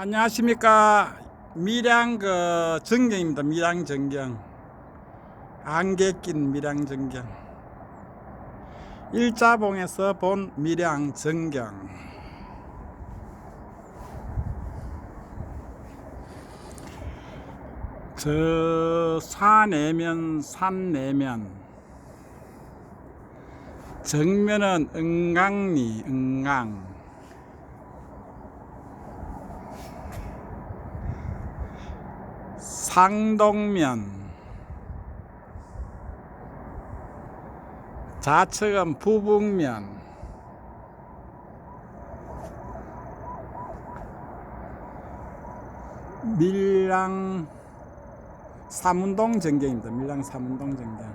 안녕하십니까. 밀양 그 정경입니다. 밀양 정경. 안개 낀 밀양 정경. 일자봉에서 본 밀양 정경. 저 산내면 산내면. 정면은 응강리 응강 상동면 좌측은 부북면 밀양 삼운동 전경입니다. 밀양 삼운동 전경.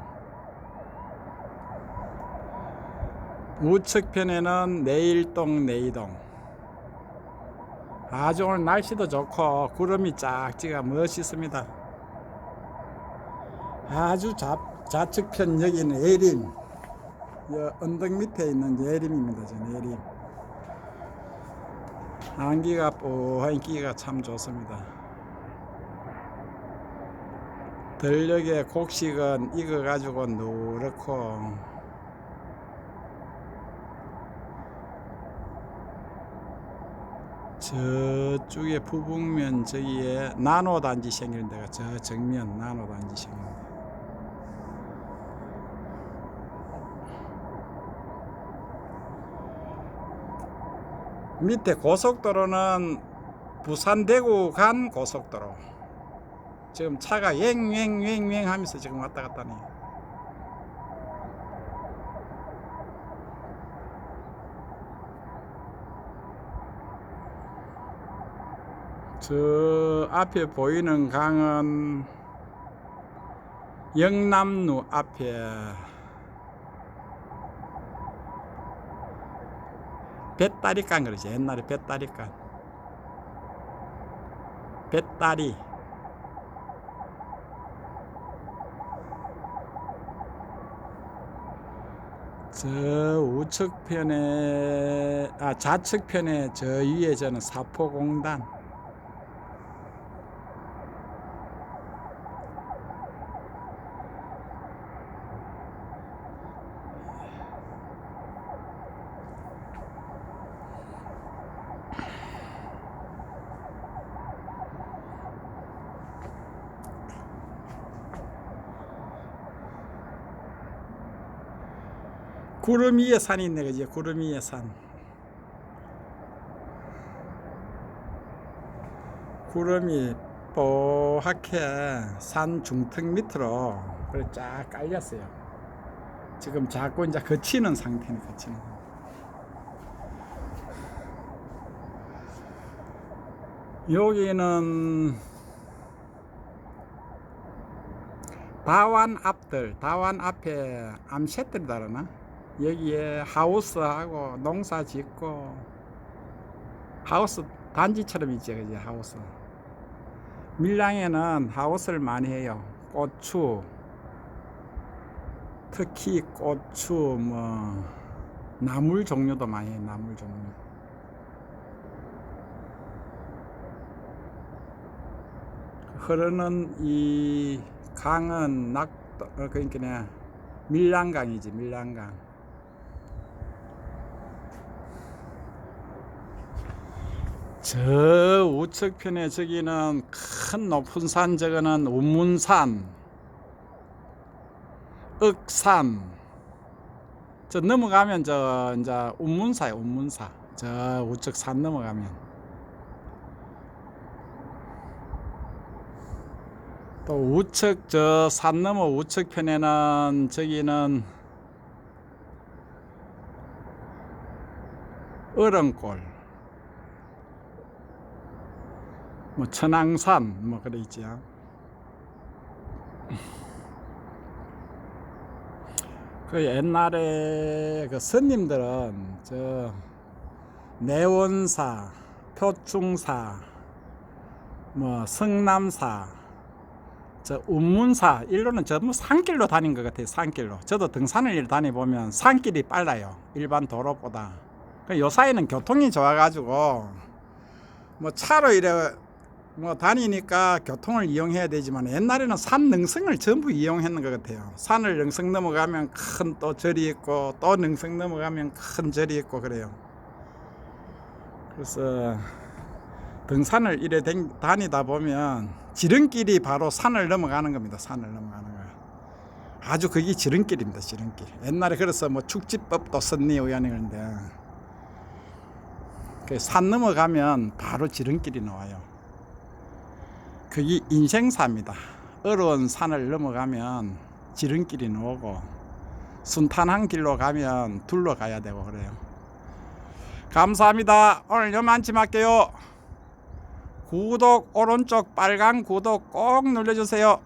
우측편에는 내일동 내이동. 아주 오늘 날씨도 좋고 구름이 짝지가 멋있습니다. 아주 좌, 좌측편 여기는 예림. 여 언덕 밑에 있는 예림입니다. 저 예림. 안기가 뽀한 기가 참 좋습니다. 들녘에 곡식은 익어가지고 노랗고 저쪽에 부북면 저기에 나노 단지 생기는 데가 저 정면 나노 단지 생기는 데. 밑에 고속도로는 부산 대구 간 고속도로. 지금 차가 옭옭옭옭 하면서 지금 왔다 갔다 하네요. 저 앞에 보이는 강은 영남루 앞에. 배따리강 그러지 옛날에 배따리강 배따리. 저 우측편에 아 좌측편에 저 위에 저는 사포공단 구름 위에 산이 있네 그지? 구름 위에 산. 구름이 뽀얗게 산 중턱 밑으로 그래 쫙 깔렸어요. 지금 자꾸 이제 거치는 상태네 거치는. 여기는 다완 앞들 다완 앞에 암셋들이다 그러나 여기에 하우스하고 농사 짓고 하우스 단지처럼 있죠 그지 하우스. 밀양에는 하우스를 많이 해요. 고추 특히 고추 뭐 나물 종류도 많이 해요 나물 종류. 흐르는 이 강은 어, 그러니까 밀양강이지 밀양강 저 우측편에 저기는 큰 높은 산 저거는 운문산 윽산. 저 넘어가면 저 이제 운문사야 운문사. 저 우측 산 넘어가면. 또 우측 저산 너머 우측 편에는 저기는 어른골 뭐 천왕산 뭐 그래 있지요. 그 옛날에 그 스님들은 저 내원사, 표충사, 뭐 성남사, 저 운문사 일로는 전부 산길로 다닌 것 같아요. 산길로. 저도 등산을 다니 보면 산길이 빨라요. 일반 도로보다. 그 요사이는 교통이 좋아가지고 뭐 차로 이래 뭐 다니니까 교통을 이용해야 되지만 옛날에는 산 능성을 전부 이용했는 것 같아요. 산을 능성 넘어가면 큰 또 절이 있고 또 능성 넘어가면 큰 절이 있고 그래요. 그래서 등산을 이래 댕- 다니다 보면 지름길이 바로 산을 넘어가는 겁니다. 산을 넘어가는 거. 아주 그게 지름길입니다. 지름길. 옛날에 그래서 뭐 축지법도 썼니 의원이 그런데 그산 넘어가면 바로 지름길이 나와요. 그게 인생사입니다. 어려운 산을 넘어가면 지름길이 나오고 순탄한 길로 가면 둘러 가야 되고 그래요. 감사합니다. 오늘 요만치 할게요. 구독 오른쪽 빨간 구독 꼭 눌러주세요.